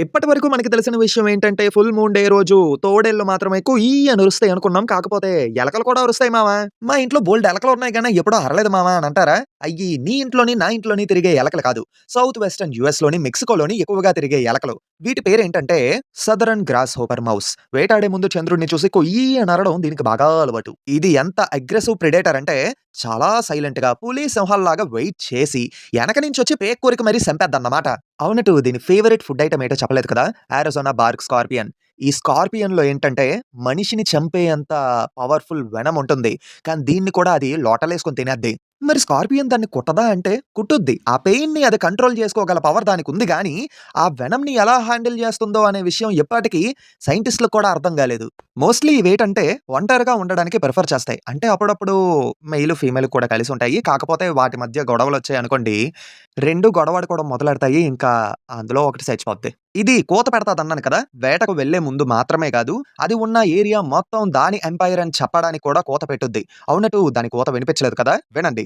ఇప్పటి వరకు మనకి తెలిసిన విషయం ఏంటంటే ఫుల్ మూన్ డే రోజు తోడేళ్ళు మాత్రమే కుయ్యి అని అరుస్తాయి అనుకున్నాం. కాకపోతే ఎలకలు కూడా అరుస్తాయి మావా. మా ఇంట్లో బోల్డ్ ఎలకలు ఉన్నాయి కానీ ఎప్పుడూ అరలేదు మావా అని అంటారా? అయ్యి నీ ఇంట్లోని, నా ఇంట్లోని తిరిగే ఎలకలు కాదు. సౌత్ వెస్టర్న్ యూఎస్‌లోని, మెక్సికోలోని ఎక్కువగా తిరిగే ఎలకలు. వీటి పేరేంటంటే సదరన్ గ్రాస్ హోపర్ మౌస్. వేటాడే ముందు చంద్రుడిని చూసి కొయ్య నరడం దీనికి బాగా అలవాటు. ఇది ఎంత అగ్రెసివ్ ప్రిడేటర్ అంటే చాలా సైలెంట్‌గా పులి, సింహాల్లాగా వెయిట్ చేసి వెనక నుంచి వచ్చి పేక్ కోరిక మరీ చంపేద్దన్నమాట. అవునటు దీని ఫేవరెట్ ఫుడ్ ఐటమ్ ఏంటో చెప్పలేదు కదా! Arizona bark scorpion. ఈ స్కార్పియన్‌లో ఏంటంటే మనిషిని చంపేంత పవర్‌ఫుల్ వెనం ఉంటుంది. కానీ దీన్ని కూడా అది లోటలేసుకొని తినేద్ది. మరి స్కార్పియన్ దాన్ని కుట్టదా అంటే కుట్టుద్ది. ఆ పెయిన్‌ని అది కంట్రోల్ చేసుకోగల పవర్ దానికి ఉంది కానీ ఆ వెనంని ఎలా హ్యాండిల్ చేస్తుందో అనే విషయం ఎప్పటికీ సైంటిస్టులకు కూడా అర్థం కాలేదు. మోస్ట్‌లీ ఇవేటంటే ఒంటరిగా ఉండడానికి ప్రిఫర్ చేస్తాయి. అంటే అప్పుడప్పుడు మెయిల్, ఫీమేల్ కూడా కలిసి ఉంటాయి. కాకపోతే వాటి మధ్య గొడవలు వచ్చాయి అనుకోండి రెండు గొడవడుకోవడం మొదలెడతాయి. ఇంకా అందులో ఒకటి చచ్చిపోద్ది. ఇది కూత పెడతాదన్నాను కదా! వేటకు వెళ్ళే ముందు మాత్రమే కాదు, అది ఉన్న ఏరియా మొత్తం దాని ఎంపైర్ అని చెప్పడానికి కూడా కూత పెట్టుద్ది. అవునటు దాని కోత వినిపించలేదు కదా! వినండి.